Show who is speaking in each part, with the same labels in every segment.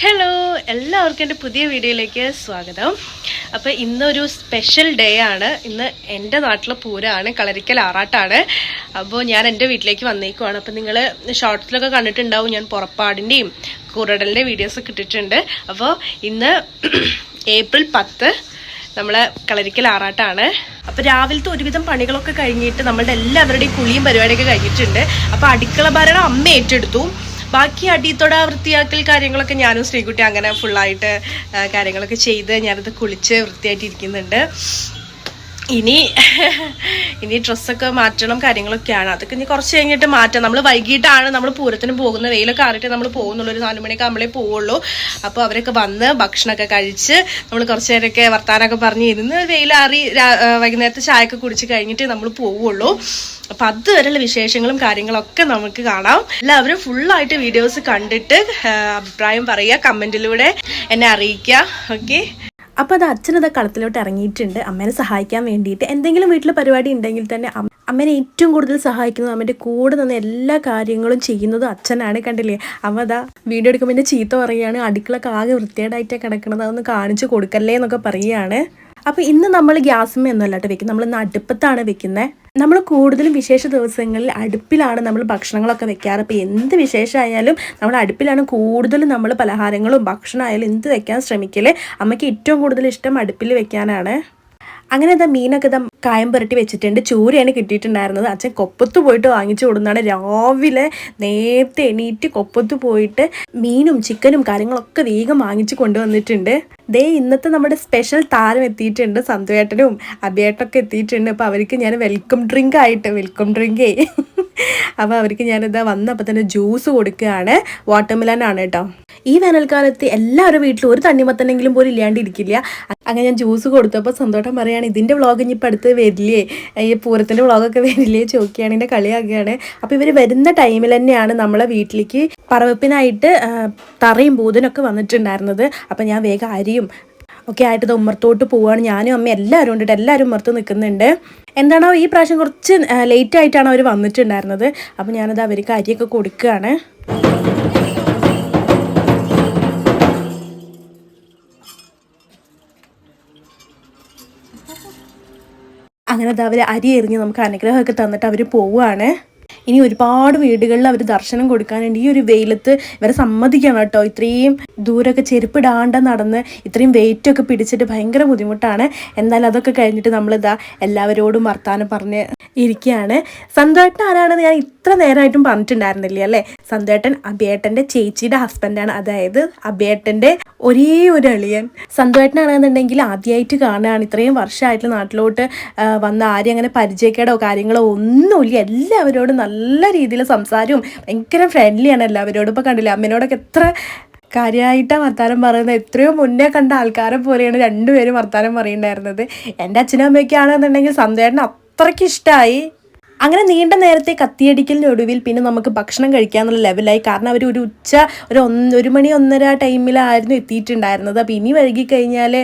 Speaker 1: Hello എല്ലാവർക്കും എന്റെ പുതിയ വീഡിയോയിലേക്ക് സ്വാഗതം. അപ്പോൾ ഇന്നൊരു സ്പെഷ്യൽ ഡേ ആണ്. ഇന്ന് എന്റെ നാട്ടിലെ പൂരമാണ് കളരിക്കൽ ആറാട്ടാണ്. അപ്പോൾ ഞാൻ എന്റെ വീട്ടിലേക്ക് വന്നേക്കുവാണ്. അപ്പോൾ നിങ്ങൾ ഷോർട്സിലൊക്കെ കണ്ടിട്ടുണ്ടാവും. ഞാൻ പുറപ്പാടിന്റെയും കുരടലിന്റെ വീഡിയോസ് കിട്ടിയിട്ടുണ്ട് അപ്പോൾ ഇന്ന് ഏപ്രിൽ പത്ത് നമ്മളെ കളരിക്കൽ ആറാട്ടാണ്. അപ്പോൾ രാവിലത്തെ ഒരുവിധം പണികളൊക്കെ കഴിഞ്ഞിട്ട് നമ്മളുടെ എല്ലാവരുടെയും കുളിയും പരിപാടിയൊക്കെ കഴിഞ്ഞിട്ടുണ്ട്. അപ്പോൾ അടുക്കള ഭരണം അമ്മ ഏറ്റെടുത്തു. ബാക്കി അടിത്തൊട വൃത്തിയാക്കൽ കാര്യങ്ങളൊക്കെ ഞാനും ശ്രീകുട്ടി അങ്ങനെ ഫുള്ളായിട്ട് കാര്യങ്ങളൊക്കെ ചെയ്ത് ഞാനത് കുളിച്ച് വൃത്തിയായിട്ട് ഇരിക്കുന്നുണ്ട്. ഇനി ഇനി ഡ്രസ്സൊക്കെ മാറ്റണം കാര്യങ്ങളൊക്കെയാണ്. അതൊക്കെ ഇനി കുറച്ച് കഴിഞ്ഞിട്ട് മാറ്റാം. നമ്മൾ വൈകിട്ടാണ് നമ്മൾ പൂരത്തിന് പോകുന്നത്. വെയിലൊക്കെ ആറിയിട്ട് നമ്മൾ പോകുന്നുള്ളൂ. ഒരു നാല് മണിയൊക്കെ നമ്മളെ പോവുള്ളൂ. അപ്പോൾ അവരൊക്കെ വന്ന് ഭക്ഷണമൊക്കെ കഴിച്ച് നമ്മൾ കുറച്ച് നേരമൊക്കെ വർത്താനമൊക്കെ പറഞ്ഞ് ഇരുന്ന് വെയിലാറി വൈകുന്നേരത്തെ ചായയൊക്കെ കുടിച്ച് കഴിഞ്ഞിട്ട് നമ്മൾ പോവുള്ളൂ. അപ്പം അതുവരെയുള്ള വിശേഷങ്ങളും കാര്യങ്ങളൊക്കെ നമുക്ക് കാണാം. എല്ലാവരും ഫുള്ളായിട്ട് വീഡിയോസ് കണ്ടിട്ട് അഭിപ്രായം പറയുക കമന്റിലൂടെ എന്നെ അറിയിക്കുക. ഓക്കെ?
Speaker 2: അപ്പോൾ അത് അച്ഛനത് കളത്തിലോട്ട് ഇറങ്ങിയിട്ടുണ്ട്. അമ്മേനെ സഹായിക്കാൻ വേണ്ടിയിട്ട്. എന്തെങ്കിലും വീട്ടിൽ പരിപാടി ഉണ്ടെങ്കിൽ തന്നെ അമ്മ- അമ്മേനെ ഏറ്റവും കൂടുതൽ സഹായിക്കുന്നത് അമ്മേന്റെ കൂടെ നിന്ന് എല്ലാ കാര്യങ്ങളും ചെയ്യുന്നത് അച്ഛനാണ് കണ്ടില്ലേ? അമ്മ അതാ വീഡിയോ എടുക്കുമ്പോൾ എന്റെ ചീത്ത പറയുകയാണ്. അടുക്കളൊക്കെ ആകെ വൃത്തികേടായിട്ടാണ് കിടക്കുന്നത് അതൊന്ന് കാണിച്ചു കൊടുക്കല്ലേ എന്നൊക്കെ പറയുകയാണ്. അപ്പോൾ ഇന്ന് നമ്മൾ ഗ്യാസുമേ ഒന്നുമല്ല കേട്ടോ വെക്കുന്നത്. നമ്മൾ അടുപ്പത്താണ് വെക്കുന്നത് നമ്മൾ കൂടുതലും വിശേഷ ദിവസങ്ങളിൽ അടുപ്പിലാണ് നമ്മൾ ഭക്ഷണങ്ങളൊക്കെ വെക്കാറ്. അപ്പോൾ എന്ത് വിശേഷമായാലും നമ്മൾ അടുപ്പിലാണ് കൂടുതലും നമ്മൾ പലഹാരങ്ങളും ഭക്ഷണമായാലും എന്ത് വെക്കാൻ ശ്രമിക്കൽ? അമ്മയ്ക്ക് ഏറ്റവും കൂടുതൽ ഇഷ്ടം അടുപ്പിൽ വെക്കാനാണ്. അങ്ങനെ ഇതാ മീനൊക്കെ ഇതാ കായം പുരട്ടി വെച്ചിട്ടുണ്ട്. ചൂരയാണ് കിട്ടിയിട്ടുണ്ടായിരുന്നത്. അച്ഛൻ കൊപ്പത്ത് പോയിട്ട് വാങ്ങിച്ചു കൊടുക്കുന്നതാണ് രാവിലെ നേരത്തെ എണീറ്റ് കൊപ്പത്ത് പോയിട്ട് മീനും ചിക്കനും കാര്യങ്ങളൊക്കെ വേഗം വാങ്ങിച്ചു കൊണ്ടുവന്നിട്ടുണ്ട്. ദേ ഇന്നത്തെ നമ്മുടെ സ്പെഷ്യൽ താരം എത്തിയിട്ടുണ്ട് സന്തുവേട്ടനും അഭിയേട്ടൊക്കെ എത്തിയിട്ടുണ്ട്. അപ്പോൾ അവർക്ക് ഞാൻ വെൽക്കം ഡ്രിങ്ക് ആയിട്ട് വെൽക്കം ഡ്രിങ്കേ അപ്പോൾ അവർക്ക് ഞാനിതാ വന്നപ്പോൾ തന്നെ ജ്യൂസ് കൊടുക്കുകയാണ്. വാട്ടർമെലൻ ആണ് കേട്ടോ. ഈ വേനൽക്കാലത്ത് എല്ലാവരുടെ വീട്ടിലും ഒരു തണ്ണിമത്തനെങ്കിലും പോലും ഇല്ലാണ്ടിരിക്കില്ല അങ്ങനെ ഞാൻ ജ്യൂസ് കൊടുത്തപ്പോൾ സന്തോഷം പറയുകയാണ് ഇതിന്റെ വ്ളോഗ് ഇനിയിപ്പോൾ അടുത്ത് വരില്ലേ? ഈ പൂരത്തിന്റെ വ്ളോഗൊക്കെ വരില്ലേ? ചോദിക്കുകയാണ് എന്റെ കളിയാക്കുകയാണ്. അപ്പോൾ ഇവർ വരുന്ന ടൈമിൽ തന്നെയാണ് നമ്മളെ വീട്ടിലേക്ക് പറവപ്പിനായിട്ട് തറയും ബൂതനൊക്കെ വന്നിട്ടുണ്ടായിരുന്നത്. അപ്പോൾ ഞാൻ വേഗം അരിയും ഒക്കെ ആയിട്ട് ഉമ്മർത്തോട്ട് പോവുകയാണ് ഞാനും അമ്മ എല്ലാവരും ഉണ്ടിട്ട് എല്ലാവരും ഉമ്മർത്ത് നിൽക്കുന്നുണ്ട് എന്താണോ ഈ പ്രാവശ്യം കുറച്ച് ലേറ്റ് ആയിട്ടാണ് അവർ വന്നിട്ടുണ്ടായിരുന്നത്. അപ്പോൾ ഞാനത് അവർക്ക് അരിയൊക്കെ കൊടുക്കുകയാണ്. അങ്ങനെ അത് അവർ അരി എറിഞ്ഞ് നമുക്ക് അനുഗ്രഹമൊക്കെ തന്നിട്ട് അവർ പോവുകയാണ്. ഇനി ഒരുപാട് വീടുകളിൽ അവർ ദർശനം കൊടുക്കാനുണ്ട്. ഈ ഒരു വെയിലത്ത് ഇവരെ സമ്മതിക്കണം കേട്ടോ. ഇത്രയും ദൂരമൊക്കെ ചെരുപ്പിടാണ്ട് നടന്ന് ഇത്രയും വെയിറ്റൊക്കെ പിടിച്ചിട്ട് ഭയങ്കര ബുദ്ധിമുട്ടാണ്. എന്നാൽ അതൊക്കെ കഴിഞ്ഞിട്ട് നമ്മളിതാ എല്ലാവരോടും വർത്താനം പറഞ്ഞ് ഇരിക്കുകയാണ്. സ്വന്തമായിട്ട് ആരാണെന്ന് ഞാൻ ഇത്ര നേരമായിട്ടും പറഞ്ഞിട്ടുണ്ടായിരുന്നില്ല അല്ലേ? സന്തേട്ടൻ അബിയേട്ടന്റെ ചേച്ചിയുടെ ഹസ്ബൻഡാണ് അതായത് അബിയേട്ടന്റെ ഒരേ ഒരു അളിയൻ. സന്തോഷനാണെന്നുണ്ടെങ്കിൽ ആദ്യമായിട്ട് കാണുകയാണ്. ഇത്രയും വർഷമായിട്ട് നാട്ടിലോട്ട് വന്ന ആരും അങ്ങനെ പരിചയക്കേടോ കാര്യങ്ങളോ ഒന്നുമില്ല. എല്ലാവരോടും നല്ല രീതിയിൽ സംസാരവും ഭയങ്കര ഫ്രണ്ട്ലിയാണ് എല്ലാവരോടും. ഇപ്പോൾ കണ്ടില്ല അമ്മേനോടൊക്കെ എത്ര കാര്യമായിട്ടാണ് വർത്താനം പറയുന്നത്. എത്രയോ മുന്നേ കണ്ട ആൾക്കാരെ പോലെയാണ് രണ്ടുപേരും വർത്താനം പറയുന്നുണ്ടായിരുന്നത്. എന്റെ അച്ഛനും അമ്മയൊക്കെ ആണെന്നുണ്ടെങ്കിൽ സന്തേട്ടൻ അത്രയ്ക്ക് ഇഷ്ടമായി. അങ്ങനെ നീണ്ട നേരത്തെ കത്തിയടിക്കലിന് ഒടുവിൽ പിന്നെ നമുക്ക് ഭക്ഷണം കഴിക്കാനുള്ള ലെവലായി കാരണം അവർ ഒരു ഉച്ച ഒരു ഒന്ന് ഒരു മണി ഒന്നര ടൈമിലായിരുന്നു എത്തിയിട്ടുണ്ടായിരുന്നത്. അപ്പോൾ ഇനി വൈകി കഴിഞ്ഞാൽ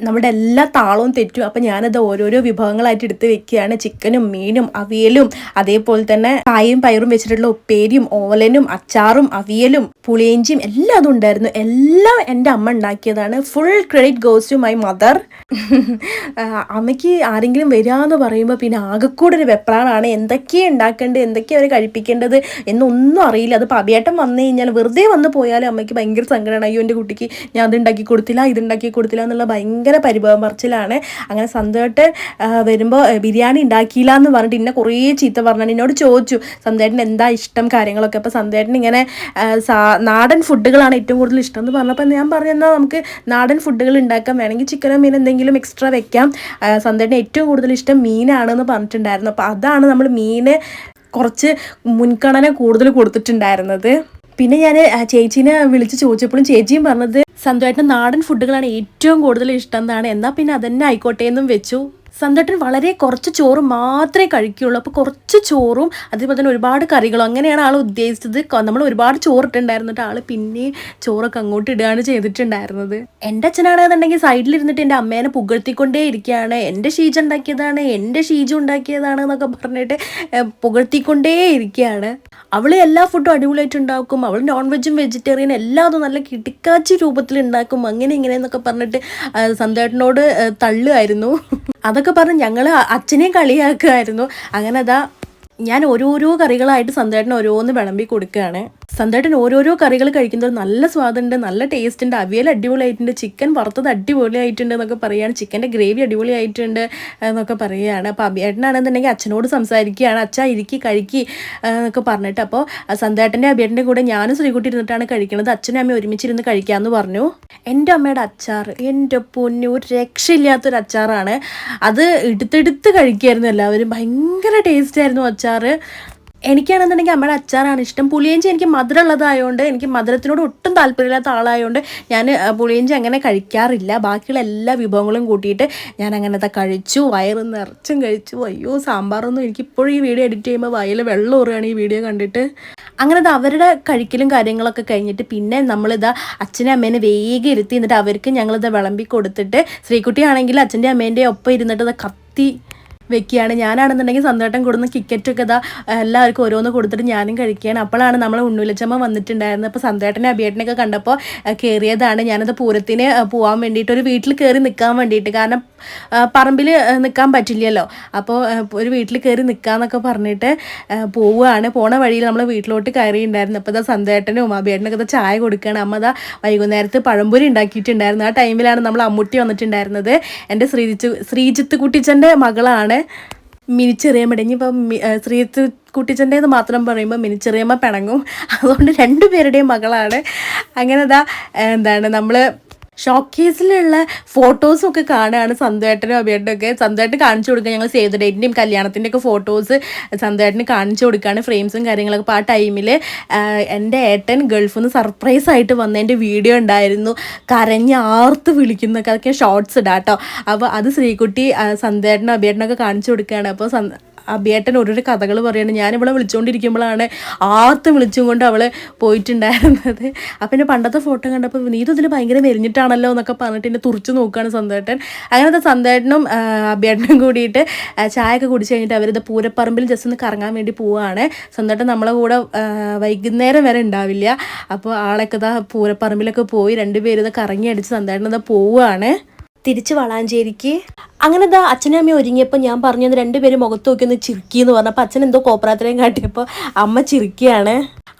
Speaker 2: നമ്മുടെ എല്ലാ താളവും തെറ്റും. അപ്പം ഞാനത് ഓരോരോ വിഭവങ്ങളായിട്ട് എടുത്ത് വെക്കുകയാണ്. ചിക്കനും മീനും അവിയലും അതേപോലെ തന്നെ കായും പയറും വെച്ചിട്ടുള്ള ഉപ്പേരിയും ഓലനും അച്ചാറും അവിയലും പുളിയഞ്ചിയും എല്ലാം അതും ഉണ്ടായിരുന്നു. എല്ലാം എന്റെ അമ്മ ഉണ്ടാക്കിയതാണ്. Full credit goes to my mother അമ്മയ്ക്ക് ആരെങ്കിലും വരാമെന്ന് പറയുമ്പോൾ പിന്നെ ആകെക്കൂടെ ഒരു വെപ്രാളാണ്. എന്തൊക്കെയാണ് ഉണ്ടാക്കേണ്ടത്? എന്തൊക്കെയാണ് അവർ കഴിപ്പിക്കേണ്ടത്? എന്നൊന്നും അറിയില്ല. അത് പതിയേട്ടം വന്നു കഴിഞ്ഞാൽ വെറുതെ വന്ന് പോയാലും അമ്മയ്ക്ക് ഭയങ്കര സങ്കടമാണ് അയ്യോ എന്റെ കുട്ടിക്ക് ഞാൻ അത് ഉണ്ടാക്കി കൊടുത്തില്ല ഇത് ഉണ്ടാക്കി കൊടുത്തില്ല എന്നുള്ള ഭയങ്കര പരിഭവം. പറച്ചിലാണ് അങ്ങനെ സന്തോട്ട് വരുമ്പോൾ ബിരിയാണി ഉണ്ടാക്കിയില്ല എന്ന് പറഞ്ഞിട്ട് ഇന്നെ കുറേ ചീത്ത പറഞ്ഞാണ്. എന്നോട് ചോദിച്ചു സന്തേട്ടൻ എന്താ ഇഷ്ടം? കാര്യങ്ങളൊക്കെ. അപ്പോൾ സന്തേട്ടൻ ഇങ്ങനെ നാടൻ ഫുഡുകളാണ് ഏറ്റവും കൂടുതൽ ഇഷ്ടം എന്ന് പറഞ്ഞപ്പോൾ ഞാൻ പറഞ്ഞു എന്നാൽ നമുക്ക് നാടൻ ഫുഡുകൾ ഉണ്ടാക്കാം. വേണമെങ്കിൽ ചിക്കനോ മീൻ എന്തെങ്കിലും എക്സ്ട്രാ വെക്കാം. സന്തേട്ടൻ ഏറ്റവും കൂടുതൽ ഇഷ്ടം മീനാണെന്ന് പറഞ്ഞിട്ടുണ്ടായിരുന്നു. അപ്പോൾ അതാണ് നമ്മൾ മീന് കുറച്ച് മുൻഗണന കൂടുതൽ കൊടുത്തിട്ടുണ്ടായിരുന്നത്. പിന്നെ ഞാൻ ചേച്ചീനെ വിളിച്ച് ചോദിച്ചപ്പോഴും ചേച്ചിയും പറഞ്ഞത് സന്തോഷത്തിന് നാടൻ ഫുഡുകളാണ് ഏറ്റവും കൂടുതൽ ഇഷ്ടം എന്നാണ്. എന്നാൽ പിന്നെ അതന്നെ ആയിക്കോട്ടെ എന്നും വെച്ചു. സന്തോട്ടൻ വളരെ കുറച്ച് ചോറ് മാത്രമേ കഴിക്കുകയുള്ളൂ അപ്പോൾ കുറച്ച് ചോറും അതേപോലെ തന്നെ ഒരുപാട് കറികളും അങ്ങനെയാണ് ആൾ ഉദ്ദേശിച്ചത്. നമ്മൾ ഒരുപാട് ചോറിട്ടുണ്ടായിരുന്നിട്ട് ആൾ പിന്നെ ചോറൊക്കെ അങ്ങോട്ട് ഇടുകയാണ് ചെയ്തിട്ടുണ്ടായിരുന്നത്. എന്റെ അച്ഛനാണെന്നുണ്ടെങ്കിൽ സൈഡിലിരുന്നിട്ട് എന്റെ അമ്മേനെ പുകഴ്ത്തിക്കൊണ്ടേ ഇരിക്കുകയാണ്. എന്റെ ഷീജ ഉണ്ടാക്കിയതാണ് എന്റെ ഷീജ ഉണ്ടാക്കിയതാണ് എന്നൊക്കെ പറഞ്ഞിട്ട് പുകഴ്ത്തിക്കൊണ്ടേ ഇരിക്കുകയാണ്. അവൾ എല്ലാ ഫുഡും അടിപൊളിയായിട്ട് ഉണ്ടാക്കും അവൾ നോൺ വെജും വെജിറ്റേറിയൻ എല്ലാം അതും നല്ല കിട്ടിക്കാച്ചി രൂപത്തിൽ ഉണ്ടാക്കും. അങ്ങനെ ഇങ്ങനെ എന്നൊക്കെ പറഞ്ഞിട്ട് സന്തേട്ടനോട് തള്ളുമായിരുന്നു. അതൊക്കെ പറഞ്ഞ് ഞങ്ങൾ അച്ഛനെയും കളിയാക്കുമായിരുന്നു. അങ്ങനെ അതാ ഞാൻ ഓരോരോ കറികളായിട്ട് സന്തേട്ടന് ഓരോന്ന് വിളമ്പി കൊടുക്കുകയാണ്. സന്തേട്ടൻ ഓരോരോ കറികൾ കഴിക്കുന്നത് നല്ല സ്വാദുണ്ട് നല്ല ടേസ്റ്റ് ഉണ്ട് അവിയൽ അടിപൊളിയായിട്ടുണ്ട് ചിക്കൻ വറുത്തത് അടിപൊളിയായിട്ടുണ്ട് എന്നൊക്കെ പറയുകയാണ് ചിക്കന്റെ ഗ്രേവി അടിപൊളിയായിട്ടുണ്ട് എന്നൊക്കെ പറയുകയാണ് അപ്പോൾ അഭിയേട്ടനാണെന്നുണ്ടെങ്കിൽ അച്ഛനോട് സംസാരിക്കുകയാണ്. അച്ഛ ഇരിക്കി കഴിക്കി എന്നൊക്കെ പറഞ്ഞിട്ട്. അപ്പോൾ സന്തേട്ടന്റെ അഭിയേട്ടന്റെ കൂടെ ഞാനും ശ്രീകുട്ടി ഇരുന്നിട്ടാണ് കഴിക്കുന്നത് അച്ഛനും അമ്മയും ഒരുമിച്ചിരുന്ന് കഴിക്കാമെന്ന് പറഞ്ഞു. എന്റെ അമ്മയുടെ അച്ചാർ എന്റെ പൊന്നു ഒരു രക്ഷയില്ലാത്തൊരു അച്ചാറാണ്. അത് എടുത്തെടുത്ത് കഴിക്കുമായിരുന്നു എല്ലാവരും. ഭയങ്കര ടേസ്റ്റ് ആയിരുന്നു അച്ചാർ എനിക്കാണെന്നുണ്ടെങ്കിൽ അമ്മയുടെ അച്ചാറാണ് ഇഷ്ടം. പുളിയഞ്ചി എനിക്ക് മധുരം ഉള്ളതായതുകൊണ്ട് എനിക്ക് മധുരത്തിനോട് ഒട്ടും താല്പര്യമില്ലാത്ത ആളായതുകൊണ്ട് ഞാൻ പുളിയഞ്ചി അങ്ങനെ കഴിക്കാറില്ല. ബാക്കിയുള്ള എല്ലാ വിഭവങ്ങളും കൂട്ടിയിട്ട് ഞാൻ അങ്ങനത്തെ കഴിച്ചു വയറ് നിറച്ചും കഴിച്ചു. അയ്യോ സാമ്പാറൊന്നും എനിക്ക് ഇപ്പോഴും ഈ വീഡിയോ എഡിറ്റ് ചെയ്യുമ്പോൾ വയൽ വെള്ളം ഊറുകയാണ് ഈ വീഡിയോ കണ്ടിട്ട്. അങ്ങനെ ഇത് അവരുടെ കഴിക്കലും കാര്യങ്ങളൊക്കെ കഴിഞ്ഞിട്ട് പിന്നെ നമ്മളിതാ അച്ഛനെ അമ്മേനെ വേഗം ഇരുത്തി എന്നിട്ട് അവർക്ക് ഞങ്ങളിത് വിളമ്പി കൊടുത്തിട്ട് ശ്രീകുട്ടിയാണെങ്കിൽ അച്ഛന്റെ അമ്മേന്റെ ഒപ്പം ഇരുന്നിട്ട് കത്തി വെക്കുകയാണ്. ഞാനാണെന്നുണ്ടെങ്കിൽ സന്തോട്ടം കൊടുക്കുന്ന കിക്കറ്റൊക്കെ ഇതാ എല്ലാവർക്കും ഓരോന്ന് കൊടുത്തിട്ട് ഞാനും കഴിക്കുകയാണ്. അപ്പോഴാണ് നമ്മൾ ഉണ്ണുലച്ചമ്മ വന്നിട്ടുണ്ടായിരുന്നത്. അപ്പോൾ സന്തോട്ടനെ അഭിയേട്ടനൊക്കെ കണ്ടപ്പോൾ കയറിയതാണ് ഞാനത് പൂരത്തിന് പോകാൻ വേണ്ടിയിട്ട് ഒരു വീട്ടിൽ കയറി നിൽക്കാൻ വേണ്ടിയിട്ട്. കാരണം പറമ്പിൽ നിൽക്കാൻ പറ്റില്ലല്ലോ. അപ്പോൾ ഒരു വീട്ടിൽ കയറി നിൽക്കാന്നൊക്കെ പറഞ്ഞിട്ട് പോവുകയാണ്. പോണ വഴിയിൽ നമ്മൾ വീട്ടിലോട്ട് കയറിയിട്ടുണ്ടായിരുന്നു. അപ്പോൾ ഇതാ സന്തോട്ടനും അഭിയേട്ടനൊക്കെ ഇതാ ചായ കൊടുക്കുകയാണ്. അമ്മ ഇതാ വൈകുന്നേരത്ത് പഴംപൊരി ഉണ്ടാക്കിയിട്ടുണ്ടായിരുന്നു. ആ ടൈമിലാണ് നമ്മൾ അമ്മുട്ടി വന്നിട്ടുണ്ടായിരുന്നത്. എന്റെ ശ്രീജിത്ത് ശ്രീജിത്ത് കുട്ടിച്ചന്റെ മകളാണ്. മിനിച്ചെറിയമ്മ ഇനിയിപ്പം ശ്രീത്ത് കുട്ടിച്ചന്റേത് മാത്രം പറയുമ്പോൾ മിനിച്ചെറിയമ്മ പിണങ്ങും. അതുകൊണ്ട് രണ്ടുപേരുടെയും മകളാണ്. അങ്ങനെ ഇതാ എന്താണ് നമ്മൾ ഷോക്കേസിലുള്ള ഫോട്ടോസും ഒക്കെ കാണുകയാണ് സന്തുവേട്ടനും അഭിയേട്ടനും ഒക്കെ. സന്തുവേട്ടന് കാണിച്ചു കൊടുക്കുക ഞങ്ങൾ സേവ് ദ ഡേറ്റിന്റെയും കല്യാണത്തിന്റെ ഒക്കെ ഫോട്ടോസ് സന്തുവേട്ടന് കാണിച്ചു കൊടുക്കുകയാണ് ഫ്രെയിംസും കാര്യങ്ങളൊക്കെ. അപ്പോൾ ആ ടൈമിൽ എന്റെ ഏട്ടൻ ഗൾഫിൽ നിന്ന് സർപ്രൈസ് ആയിട്ട് വന്നതിന്റെ വീഡിയോ ഉണ്ടായിരുന്നു. കരഞ്ഞ് ആർത്ത് വിളിക്കുന്നൊക്കെ അതൊക്കെ ഷോർട്സ് ഇടാം കേട്ടോ അപ്പോൾ അത് ശ്രീകുട്ടി സന്തുവേട്ടനും അഭിയേട്ടനൊക്കെ കാണിച്ചു കൊടുക്കുകയാണ്. അപ്പോൾ സന്ത അഭിയേട്ടൻ ഓരോരോ കഥകൾ പറയാണ്. ഞാൻ വിളിച്ചുകൊണ്ടിരിക്കുമ്പോഴാണ് ആർത്ത് വിളിച്ചും കൊണ്ട് അവൾ പോയിട്ടുണ്ടായിരുന്നത്. അപ്പം എന്റെ പണ്ടത്തെ ഫോട്ടോ കണ്ടപ്പോൾ നീ ഇതിൽ ഭയങ്കര മെരിഞ്ഞിട്ടാണല്ലോ എന്നൊക്കെ പറഞ്ഞിട്ട് എന്നെ തുറച്ചു നോക്കുകയാണ് സന്തേട്ടൻ. അങ്ങനത്തെ സന്തേട്ടനും അബിയേട്ടനും കൂടിയിട്ട് ചായ ചായയൊക്കെ കുടിച്ച് കഴിഞ്ഞിട്ട് അവരിത് പൂരപ്പറമ്പിൽ ജസ്റ്റ് ഒന്ന് കറങ്ങാൻ വേണ്ടി പോവുകയാണ് സന്തേട്ടൻ നമ്മളെ കൂടെ വൈകുന്നേരം വരെ ഉണ്ടാവില്ല. അപ്പോൾ ആളൊക്കെ ഇതാ പൂരപ്പറമ്പിലൊക്കെ പോയി രണ്ടുപേരും ഇത് കറങ്ങി അടിച്ച് സന്തേട്ടൻ ഇതാ പോവുകയാണ് തിരിച്ച് വളാഞ്ചേരിക്ക്. അങ്ങനെ എന്താ അച്ഛനും അമ്മയും ഒരുങ്ങിയപ്പോൾ ഞാൻ പറഞ്ഞത് രണ്ടുപേരും മുഖത്ത് നോക്കി ഒന്ന് ചിരിക്കി എന്ന് പറഞ്ഞപ്പോൾ അച്ഛൻ എന്തോ കോപ്രാത്രയും കാട്ടിയപ്പോൾ അമ്മ ചിരിക്കുകയാണ്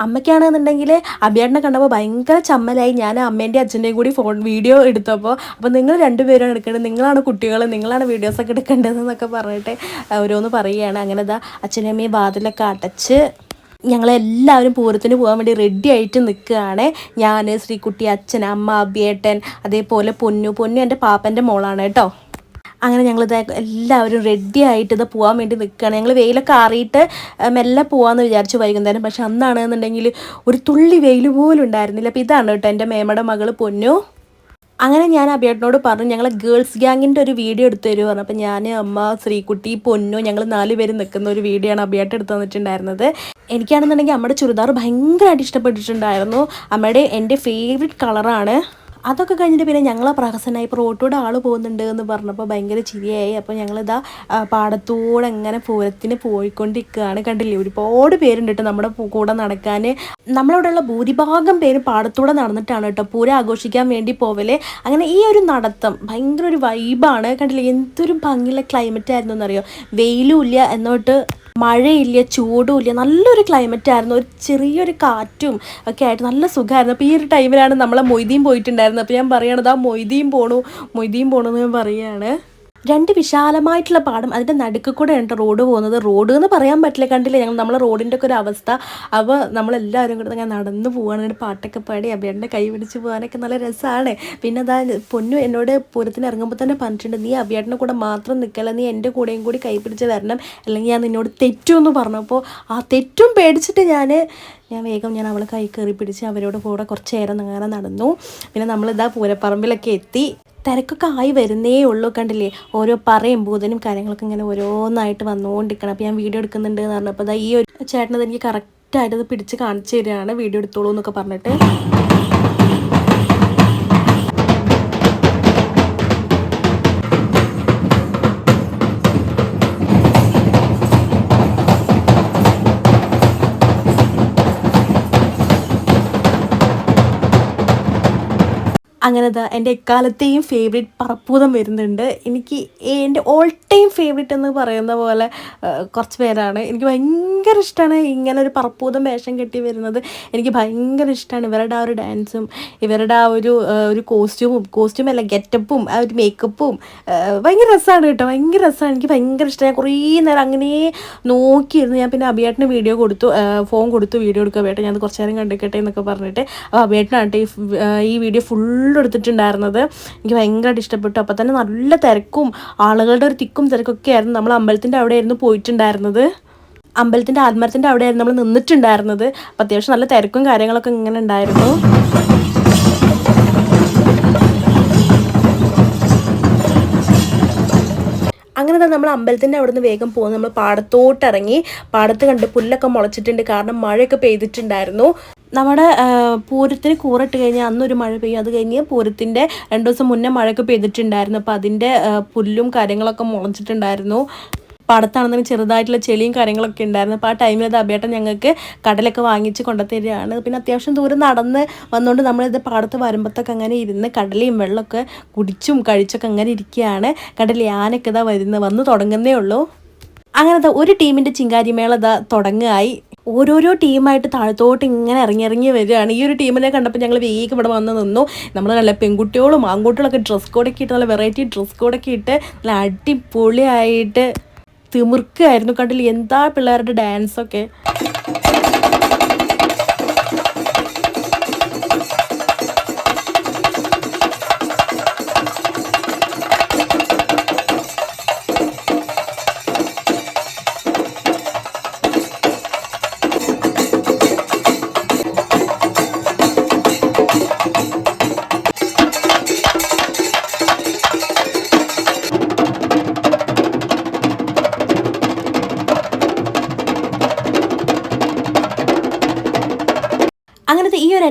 Speaker 2: അമ്മയ്ക്കാണെന്നുണ്ടെങ്കിൽ അഭിയേട്ടനെ കണ്ടപ്പോൾ ഭയങ്കര ചമ്മലായി. ഞാൻ അമ്മേന്റെ അച്ഛന്റെയും കൂടി ഫോൺ വീഡിയോ എടുത്തപ്പോൾ അപ്പോൾ നിങ്ങൾ രണ്ടുപേരാണ് എടുക്കേണ്ടത് നിങ്ങളാണ് കുട്ടികൾ നിങ്ങളാണ് വീഡിയോസൊക്കെ എടുക്കേണ്ടതെന്നൊക്കെ പറഞ്ഞിട്ട് ഓരോന്ന് പറയുകയാണ്. അങ്ങനെ ഇതാ അച്ഛനും അമ്മയും വാതിലൊക്കെ അടച്ച് ഞങ്ങളെല്ലാവരും പൂരത്തിന് പോകാൻ വേണ്ടി റെഡി ആയിട്ട് നിൽക്കുകയാണ്. ഞാൻ ശ്രീകുട്ടി അച്ഛൻ അമ്മ അബിയേട്ടൻ അതേപോലെ പൊന്നു. പൊന്നു എന്റെ പാപ്പന്റെ മോളാണ് കേട്ടോ. അങ്ങനെ ഞങ്ങൾ ഇത് എല്ലാവരും റെഡി ആയിട്ട് ഇത് പോകാൻ വേണ്ടി നിൽക്കുകയാണ്. ഞങ്ങൾ വെയിലൊക്കെ ആറിയിട്ട് മെല്ലെ പോകാമെന്ന് വിചാരിച്ചു വൈകുന്നേരം. പക്ഷെ അന്നാണെന്നുണ്ടെങ്കിൽ ഒരു തുള്ളി വെയിൽ പോലും ഉണ്ടായിരുന്നില്ല. അപ്പോൾ ഇതാണ് കേട്ടോ എന്റെ മേമയുടെ മകൾ പൊന്നു. അങ്ങനെ ഞാൻ അബിയേട്ടനോട് പറഞ്ഞു ഞങ്ങൾ ഗേൾസ് ഗ്യാങ്ങിന്റെ ഒരു വീഡിയോ എടുത്തു തരുമോ പറഞ്ഞു. അപ്പോൾ ഞാൻ അമ്മ ശ്രീകുട്ടി പൊന്നു ഞങ്ങൾ നാല് പേര് നിൽക്കുന്ന ഒരു വീഡിയോ ആണ് അഭിയേട്ടൻ എടുത്തു തന്നിട്ടുണ്ടായിരുന്നത്. എനിക്കാണെന്നുണ്ടെങ്കിൽ അമ്മയുടെ ചുരിദാർ ഭയങ്കരമായിട്ട് ഇഷ്ടപ്പെട്ടിട്ടുണ്ടായിരുന്നു. അമ്മയുടെ എന്റെ ഫേവറേറ്റ് കളറാണ് അതൊക്കെ കഴിഞ്ഞിട്ട് പിന്നെ ഞങ്ങളെ പ്രഹസനായി ഇപ്പോൾ റോട്ടിലൂടെ ആൾ പോകുന്നുണ്ട് എന്ന് പറഞ്ഞപ്പോൾ ഭയങ്കര ചിരിയായി. അപ്പോൾ ഞങ്ങളിതാ പാടത്തൂടെ ഇങ്ങനെ പൂരത്തിന് പോയിക്കൊണ്ടിരിക്കുകയാണ്. കണ്ടില്ലേ? ഒരുപാട് പേരുണ്ട് കേട്ടോ നമ്മുടെ കൂടെ നടക്കാൻ നമ്മളവിടെയുള്ള ഭൂരിഭാഗം പേര് പാടത്തൂടെ നടന്നിട്ടാണ് കേട്ടോ പൂരം ആഘോഷിക്കാൻ വേണ്ടി പോവൽ. അങ്ങനെ ഈ ഒരു നടത്തം ഭയങ്കര ഒരു വൈബാണ് കണ്ടില്ലേ? എന്തൊരു ഭംഗിയുള്ള ക്ലൈമറ്റ് ആയിരുന്നു എന്നറിയോ? വെയിലും ഇല്ല. എന്നോട്ട് മഴയില്ല ചൂടും ഇല്ല നല്ലൊരു ക്ലൈമറ്റ് ആയിരുന്നു. ഒരു ചെറിയൊരു കാറ്റും ഒക്കെ ആയിട്ട് നല്ല സുഖമായിരുന്നു. അപ്പോൾ ഈ ഒരു ടൈമിലാണ് നമ്മളെ മൊയ്തീൻ പോയിട്ടുണ്ടായിരുന്നത്. അപ്പോൾ ഞാൻ പറയണത് ആ മൊയ്തീൻ പോണു മൊയ്തീൻ പോണെന്ന് ഞാൻ പറയുകയാണ് രണ്ട് വിശാലമായിട്ടുള്ള പാടം. അതിന്റെ നടുക്ക് കൂടെ ഉണ്ട് റോഡ് പോകുന്നത്. റോഡ് എന്ന് പറയാൻ പറ്റില്ല. കണ്ടില്ല? ഞങ്ങൾ നമ്മളെ റോഡിന്റെ ഒക്കെ ഒരു അവസ്ഥ. അവ നമ്മളെല്ലാവരും കൂടെ ഇങ്ങനെ നടന്നു പോവാണ്. ഇങ്ങനെ പാട്ടൊക്കെ പാടി അഭിയേട്ടന്റെ കൈ പിടിച്ച് പോകാനൊക്കെ നല്ല രസമാണ് പിന്നെ അതാ പൊന്നു എന്നോട് പൂരത്തിന് ഇറങ്ങുമ്പോൾ തന്നെ പറഞ്ഞിട്ടുണ്ട് നീ അഭിയേട്ടന്റെ കൂടെ മാത്രം നിൽക്കല നീ എന്റെ കൂടെയും കൂടി കൈ പിടിച്ച് വരണം. അല്ലെങ്കിൽ ഞാൻ നിന്നോട് തെറ്റുമെന്ന് പറഞ്ഞപ്പോൾ ആ തെറ്റും പേടിച്ചിട്ട് ഞാൻ ഞാൻ വേഗം ഞാൻ അവളെ കൈ കയറി പിടിച്ച് അവരോട് കൂടെ കുറച്ച് നേരം അങ്ങനെ നടന്നു. പിന്നെ നമ്മളിതാ പൂരപ്പറമ്പിലൊക്കെ എത്തി. തിരക്കൊക്കെ ആയി വരുന്നേ ഉള്ളൂ കണ്ടില്ലേ? ഓരോ പറയും ഭൂതനും കാര്യങ്ങളൊക്കെ ഇങ്ങനെ ഓരോന്നായിട്ട് വന്നുകൊണ്ടിരിക്കണം അപ്പോൾ ഞാൻ വീഡിയോ എടുക്കുന്നുണ്ട് എന്ന് പറഞ്ഞപ്പോൾ ഈ ഒരു ചേട്ടനത് എനിക്ക് കറക്റ്റായിട്ട് അത് പിടിച്ച് കാണിച്ചു തരികയാണ്. വീഡിയോ എടുത്തോളൂ എന്നൊക്കെ പറഞ്ഞിട്ട്. അങ്ങനെ ദാ എന്റെ എക്കാലത്തെയും ഫേവറേറ്റ് പറപ്പൂതം വരുന്നുണ്ട്. എനിക്ക് എന്റെ ഓൾ ടൈം ഫേവറേറ്റ് എന്ന് പറയുന്ന പോലെ കുറച്ച് പേരാണ്. എനിക്ക് ഭയങ്കര ഇഷ്ടമാണ് ഇങ്ങനെ ഒരു പറപ്പൂതം വേഷം കെട്ടി വരുന്നത്. എനിക്ക് ഭയങ്കര ഇഷ്ടമാണ് ഇവരുടെ ആ ഒരു ഡാൻസും ഇവരുടെ ആ ഒരു ഒരു കോസ്റ്റ്യൂമും കോസ്റ്റ്യൂം അല്ല ഗെറ്റപ്പും ആ ഒരു മേക്കപ്പും ഭയങ്കര രസമാണ് കേട്ടോ. ഭയങ്കര രസമാണ് എനിക്ക് ഭയങ്കര ഇഷ്ടമാണ് ഞാൻ കുറേ നേരം അങ്ങനെ നോക്കിയിരുന്നു. ഞാൻ പിന്നെ അഭിയേട്ടന് വീഡിയോ കൊടുത്തു ഫോൺ കൊടുത്തു വീഡിയോ എടുക്കുക വേട്ടെ ഞാൻ കുറച്ച് നേരം കണ്ടിക്കട്ടെ എന്നൊക്കെ പറഞ്ഞിട്ട്. അപ്പോൾ അഭിയേട്ടനാട്ടെ ഈ ഈ വീഡിയോ ഫുള്ള് എടുത്തിട്ടുണ്ടായിരുന്നത്. എനിക്ക് ഭയങ്കരമായിട്ട് ഇഷ്ടപ്പെട്ടു. അപ്പോൾ തന്നെ നല്ല തിരക്കും ആളുകളുടെ ഒരു തിക്കും തിരക്കൊക്കെ ആയിരുന്നു നമ്മൾ അമ്പലത്തിന്റെ അവിടെ ആയിരുന്നു പോയിട്ടുണ്ടായിരുന്നത്. അമ്പലത്തിന്റെ ആത്മരത്തിന്റെ അവിടെ ആയിരുന്നു നമ്മൾ നിന്നിട്ടുണ്ടായിരുന്നത്. അപ്പോൾ അത്യാവശ്യം നല്ല തിരക്കും കാര്യങ്ങളൊക്കെ ഇങ്ങനെ ഉണ്ടായിരുന്നു. അങ്ങനെ തന്നെ നമ്മൾ അമ്പലത്തിന്റെ അവിടെ നിന്ന് വേഗം പോകുന്നു നമ്മൾ പാടത്തോട്ടിറങ്ങി. പാടത്ത് കണ്ട് പുല്ലൊക്കെ മുളച്ചിട്ടുണ്ട്. കാരണം മഴയൊക്കെ പെയ്തിട്ടുണ്ടായിരുന്നു. നമ്മുടെ പൂരത്തിന് കൂറിട്ട് കഴിഞ്ഞാൽ അന്നൊരു മഴ പെയ്യും. അത് കഴിഞ്ഞ് പൂരത്തിന്റെ രണ്ട് ദിവസം മുന്നേ മഴയൊക്കെ പെയ്തിട്ടുണ്ടായിരുന്നു. അപ്പോൾ അതിന്റെ പുല്ലും കാര്യങ്ങളൊക്കെ മുളച്ചിട്ടുണ്ടായിരുന്നു. പടത്താണെന്നുണ്ടെങ്കിൽ ചെറുതായിട്ടുള്ള ചെളിയും കാര്യങ്ങളൊക്കെ ഉണ്ടായിരുന്നു. അപ്പോൾ ആ ടൈമിൽ അത് അബേട്ടൻ ഞങ്ങൾക്ക് കടലൊക്കെ വാങ്ങിച്ച് കൊണ്ടുത്തരികയാണ് പിന്നെ അത്യാവശ്യം ദൂരം നടന്ന് വന്നുകൊണ്ട് നമ്മളിത് പാടത്ത് വരുമ്പോഴത്തൊക്കെ അങ്ങനെ ഇരുന്ന് കടലയും വെള്ളമൊക്കെ കുടിച്ചും കഴിച്ചൊക്കെ അങ്ങനെ ഇരിക്കുകയാണ്. കടൽ ആനൊക്കെ ഇതാ വരുന്നത്. വന്ന് തുടങ്ങുന്നേ ഉള്ളൂ. അങ്ങനത്തെ ഒരു ടീമിന്റെ ചിങ്കാരിമേള ഇതാ തുടങ്ങുകയായി. ഓരോരോ ടീമായിട്ട് താഴത്തോട്ട് ഇങ്ങനെ ഇറങ്ങി ഇറങ്ങി വരികയാണ്. ഈ ഒരു ടീമിനെ കണ്ടപ്പോൾ ഞങ്ങൾ വേഗം ഇവിടെ വന്ന് നിന്നു. നമ്മൾ നല്ല പെൺകുട്ടികളും ആൺകുട്ടികളൊക്കെ ഡ്രസ് കോഡൊക്കെ ഇട്ട് നല്ല വെറൈറ്റി ഡ്രസ് കോഡൊക്കെ ഇട്ട് നല്ല അടിപൊളിയായിട്ട് തിമിർക്കായിരുന്നു. കണ്ടില്ല? എന്താ പിള്ളേരുടെ ഡാൻസൊക്കെ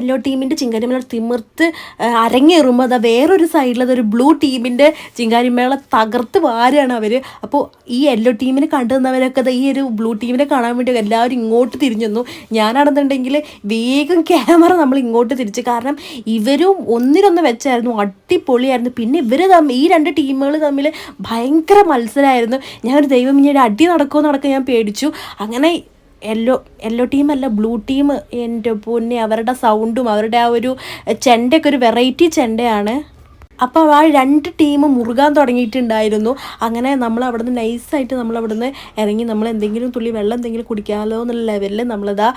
Speaker 2: യെല്ലോ ടീമിന്റെ ചിങ്കാരിമേള തിമിർത്ത് അരങ്ങേറുമ്പോൾ അതാ വേറൊരു സൈഡിൽ അതൊരു ബ്ലൂ ടീമിന്റെ ചിങ്കാരിമേള തകർത്ത് വാരാണ് അവർ അപ്പോൾ ഈ യെല്ലോ ടീമിനെ കണ്ടു തന്നവരൊക്കെ അത് ഈ ഒരു ബ്ലൂ ടീമിനെ കാണാൻ വേണ്ടി എല്ലാവരും ഇങ്ങോട്ട് തിരിഞ്ഞു ഞാനാണെന്നുണ്ടെങ്കിൽ വേഗം ക്യാമറ നമ്മൾ ഇങ്ങോട്ട് തിരിച്ചു. കാരണം ഇവരും ഒന്നിനൊന്ന് വെച്ചായിരുന്നു അടിപൊളിയായിരുന്നു. പിന്നെ ഇവർ തമ്മിൽ ഈ രണ്ട് ടീമുകൾ തമ്മിൽ ഭയങ്കര മത്സരമായിരുന്നു ഞാനൊരു ദൈവം ഇനി ഒരു അടി നടക്കുമോ നടക്കാൻ ഞാൻ പേടിച്ചു. അങ്ങനെ യെല്ലോ യെല്ലോ ടീമല്ല ബ്ലൂ ടീം. എന്റെ പൊന്നെ അവരുടെ സൗണ്ടും അവരുടെ ആ ഒരു ചെണ്ടയൊക്കെ ഒരു വെറൈറ്റി ചെണ്ടയാണ്. അപ്പോൾ ആ രണ്ട് ടീം മുറുകാൻ തുടങ്ങിയിട്ടുണ്ടായിരുന്നു. അങ്ങനെ നമ്മൾ അവിടുന്ന് നൈസായിട്ട് നമ്മൾ അവിടുന്ന് ഇറങ്ങി നമ്മൾ എന്തെങ്കിലും തുള്ളി വെള്ളം എന്തെങ്കിലും കുടിക്കാമല്ലോ എന്നുള്ള ലെവലിൽ നമ്മളിതാ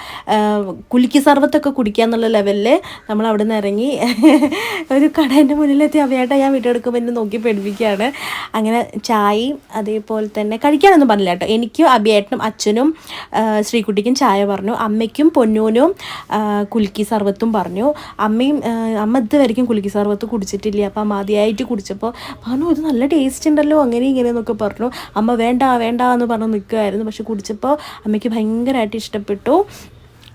Speaker 2: കുലുക്കി സർവത്തൊക്കെ കുടിക്കുക എന്നുള്ള ലെവലിൽ നമ്മൾ അവിടുന്ന് ഇറങ്ങി ഒരു കടേന്റെ മുന്നിലെത്തി. അവയായിട്ട് ഞാൻ വീട്ടെടുക്കുമ്പോൾ എന്നെ നോക്കി പേടിപ്പിക്കുകയാണ്. അങ്ങനെ ചായയും അതേപോലെ തന്നെ കഴിക്കാനൊന്നും പറഞ്ഞില്ല കേട്ടോ. എനിക്കും അഭിയേട്ടനും അച്ഛനും ശ്രീകുട്ടിക്കും ചായ പറഞ്ഞു. അമ്മയ്ക്കും പൊന്നൂനും കുലുക്കി സർവത്തും പറഞ്ഞു. അമ്മയും അമ്മ ഇതുവരെയും കുലുക്കി സർവത്ത് കുടിച്ചിട്ടില്ല. അപ്പം അമ്മ ആദ്യമായിട്ട് കുടിച്ചപ്പോൾ പറഞ്ഞു ഇത് നല്ല ടേസ്റ്റ് ഉണ്ടല്ലോ അങ്ങനെ ഇങ്ങനെ എന്നൊക്കെ പറഞ്ഞു. അമ്മ വേണ്ട വേണ്ട എന്ന് പറഞ്ഞ് നിൽക്കുമായിരുന്നു പക്ഷെ കുടിച്ചപ്പോൾ അമ്മയ്ക്ക് ഭയങ്കരമായിട്ട് ഇഷ്ടപ്പെട്ടു.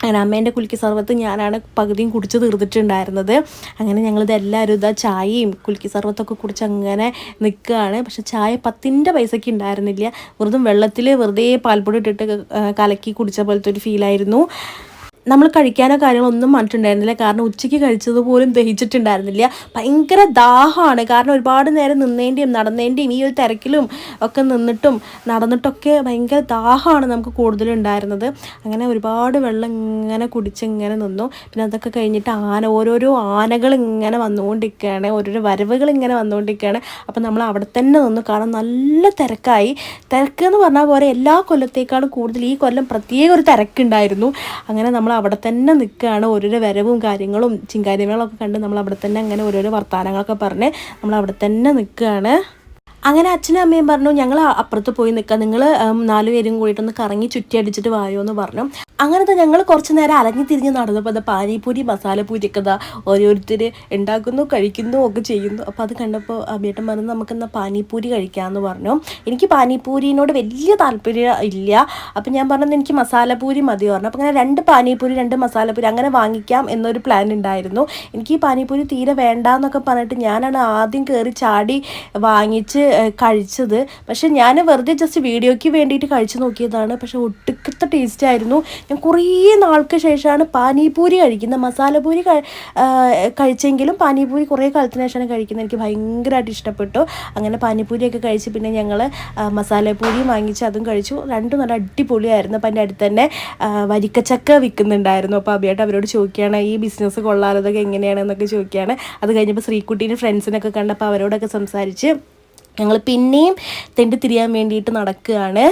Speaker 2: അങ്ങനെ അമ്മേന്റെ കുലുക്കി സർവത്ത് ഞാനാണ് പകുതിയും കുടിച്ച് തീർത്തിട്ടുണ്ടായിരുന്നത്. അങ്ങനെ ഞങ്ങളിത് എല്ലാവരും ഇതാ ചായയും കുലുക്കി സർവത്തൊക്കെ കുടിച്ച് അങ്ങനെ നിൽക്കുകയാണ്. പക്ഷെ ചായ പത്തിന്റെ പൈസയ്ക്ക് ഉണ്ടായിരുന്നില്ല. വെറുതെ വെള്ളത്തിൽ വെറുതെ പാൽപ്പൊടി ഇട്ടിട്ട് കലക്കി കുടിച്ച പോലത്തെ ഒരു ഫീലായിരുന്നു നമ്മൾ കഴിക്കാനോ കാര്യങ്ങളോ ഒന്നും പറഞ്ഞിട്ടുണ്ടായിരുന്നില്ല കാരണം ഉച്ചയ്ക്ക് കഴിച്ചത് പോലും ദഹിച്ചിട്ടുണ്ടായിരുന്നില്ല. ഭയങ്കര ദാഹമാണ്. കാരണം ഒരുപാട് നേരം നിന്നേന്റെയും നടന്നതിന്റെയും ഈ ഒരു തിരക്കിലും ഒക്കെ നിന്നിട്ടും നടന്നിട്ടൊക്കെ ഭയങ്കര ദാഹമാണ് നമുക്ക് കൂടുതലുണ്ടായിരുന്നത്. അങ്ങനെ ഒരുപാട് വെള്ളം ഇങ്ങനെ കുടിച്ച് ഇങ്ങനെ നിന്നു. പിന്നെ അതൊക്കെ കഴിഞ്ഞിട്ട് ആന ഓരോരോ ആനകൾ ഇങ്ങനെ വന്നുകൊണ്ടിരിക്കുകയാണ്. ഓരോരോ വരവുകൾ ഇങ്ങനെ വന്നുകൊണ്ടിരിക്കുകയാണ്. അപ്പം നമ്മൾ അവിടെ തന്നെ നിന്നു. കാരണം നല്ല തിരക്കായി. തിരക്ക് എന്ന് പറഞ്ഞാൽ പോലെ എല്ലാ കൊല്ലത്തേക്കാളും കൂടുതൽ ഈ കൊല്ലം പ്രത്യേക ഒരു തിരക്കുണ്ടായിരുന്നു. അങ്ങനെ നമ്മൾ അവിടെ തന്നെ നിൽക്കുകയാണ്. ഓരോരോ വരവും കാര്യങ്ങളും ചിങ്കാരിമേളൊക്കെ കണ്ട് നമ്മൾ അവിടെ തന്നെ അങ്ങനെ ഓരോരോ വർത്തമാനങ്ങളൊക്കെ പറഞ്ഞ് നമ്മൾ അവിടെ തന്നെ നിൽക്കുകയാണ്. അങ്ങനെ അച്ഛനും അമ്മയും പറഞ്ഞു ഞങ്ങൾ അപ്പുറത്ത് പോയി നിൽക്കാം നിങ്ങൾ നാലുപേരും കൂടിയിട്ടൊന്ന് കറങ്ങി ചുറ്റി അടിച്ചിട്ട് വായോ എന്ന് പറഞ്ഞു. അങ്ങനത്തെ ഞങ്ങൾ കുറച്ച് നേരം അലഞ്ഞു തിരിഞ്ഞ് നടന്നപ്പോൾ അത് പാനിപൂരി മസാലപ്പൂരി ഒക്കെ ഇതാ ഓരോരുത്തർ ഉണ്ടാക്കുന്നു കഴിക്കുന്നു ഒക്കെ ചെയ്യുന്നു. അപ്പോൾ അത് കണ്ടപ്പോൾ അബിയേട്ടൻ പറഞ്ഞു നമുക്കെന്നാൽ പാനിപൂരി കഴിക്കാമെന്ന് പറഞ്ഞു. എനിക്ക് പാനിപൂരിനോട് വലിയ താല്പര്യം ഇല്ല. അപ്പം ഞാൻ പറഞ്ഞത് എനിക്ക് മസാലപ്പൂരി മതി പറഞ്ഞു. അപ്പോൾ അങ്ങനെ രണ്ട് പാനിപൂരി രണ്ട് മസാലപ്പൂരി അങ്ങനെ വാങ്ങിക്കാം എന്നൊരു പ്ലാൻ ഉണ്ടായിരുന്നു എനിക്ക് ഈ പാനിപൂരി തീരെ വേണ്ട എന്നൊക്കെ പറഞ്ഞിട്ട് ഞാനാണ് ആദ്യം കയറി ചാടി വാങ്ങിച്ച് കഴിച്ചത്. പക്ഷേ ഞാൻ വെറുതെ ജസ്റ്റ് വീഡിയോയ്ക്ക് വേണ്ടിയിട്ട് കഴിച്ചു നോക്കിയതാണ്. പക്ഷേ ഒട്ടുക്കത്തെ ടേസ്റ്റ് ആയിരുന്നു. ഞാൻ കുറേ നാൾക്ക് ശേഷമാണ് പാനിപൂരി കഴിക്കുന്നത്. മസാലപൂരി കഴിച്ചെങ്കിലും പാനിപൂരി കുറേ കാലത്തിന് ശേഷമാണ് കഴിക്കുന്നത്. എനിക്ക് ഭയങ്കരമായിട്ട് ഇഷ്ടപ്പെട്ടു. അങ്ങനെ പാനിപൂരിയൊക്കെ കഴിച്ച് പിന്നെ ഞങ്ങൾ മസാലപ്പൂരിയും വാങ്ങിച്ച് അതും കഴിച്ചു. രണ്ടും നല്ല അടിപൊളിയായിരുന്നു. അപ്പം എന്റെ അടുത്ത് തന്നെ വരിക്കച്ചക്ക വിൽക്കുന്നുണ്ടായിരുന്നു. അപ്പോൾ അഭിയായിട്ട് അവരോട് ചോദിക്കുകയാണ് ഈ ബിസിനസ് കൊള്ളാറതൊക്കെ എങ്ങനെയാണെന്നൊക്കെ ചോദിക്കുകയാണ്. അത് കഴിഞ്ഞപ്പോൾ ശ്രീകുട്ടീന്റെ ഫ്രണ്ട്സിനൊക്കെ കണ്ടപ്പോൾ അവരോടൊക്കെ സംസാരിച്ച് ഞങ്ങൾ പിന്നെയും തെണ്ടി തിരിയാൻ വേണ്ടിയിട്ട് നടക്കുകയാണ്.